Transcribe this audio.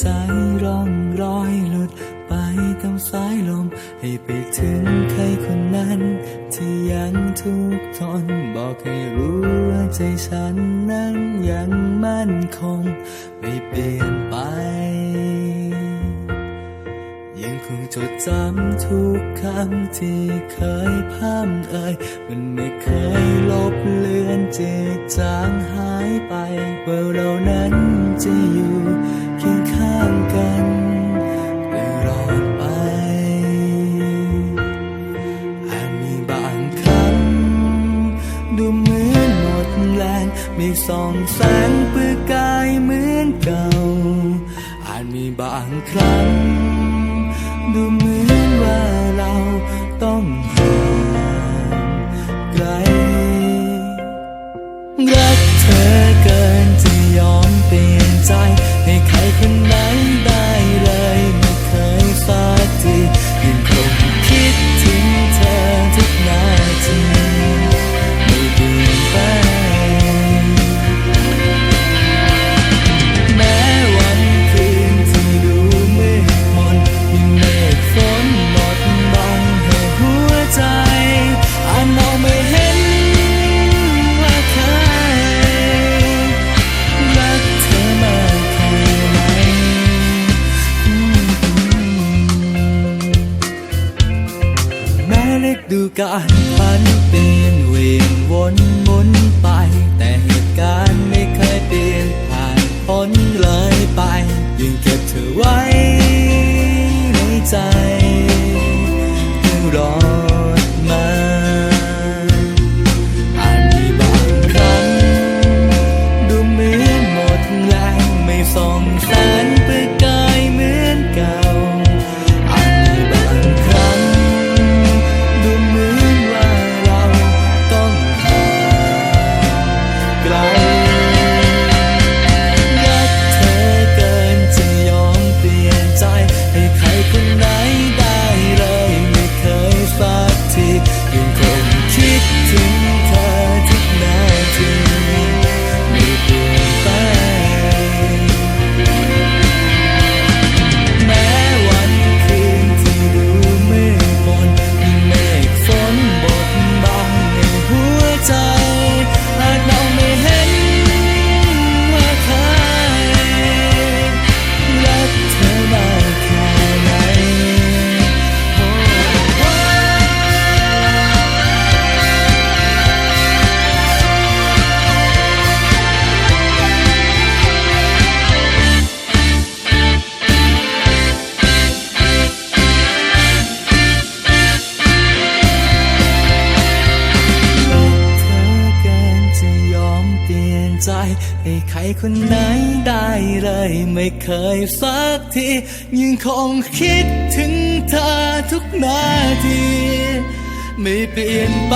ใจร่องรอยหลุดไปตามสายลม ให้ไปถึงใครคนนั้น ที่ยังทุกข์ทนบอกให้รู้ว่าใจฉันนั้นยังมั่นคง ไม่เปลี่ยนไป ยังคงจดจำทุกคำที่เคยพร่ำเอ่ยมันไม่เคยลบเลือนจือจางหายไปว่าเรานั้นจะอยู่ ดูเหมือนหมดแรงไม่ส่องแสงเปื้อกายเหมือนเก่า อาจมีบางครั้ง ดูเหมือนว่าเราต้องห่างไกล รักเธอเกินจะยอมเปลี่ยนใจ ให้ใครคนไหนได้ ดูการพันเปลี่ยนเวียนวนหมุนไป คิ ใจ ให้ใครคนไหนได้เลย ไม่เคยสักที ยังคงคิดถึงเธอทุกนาที ไม่เปลี่ยนไป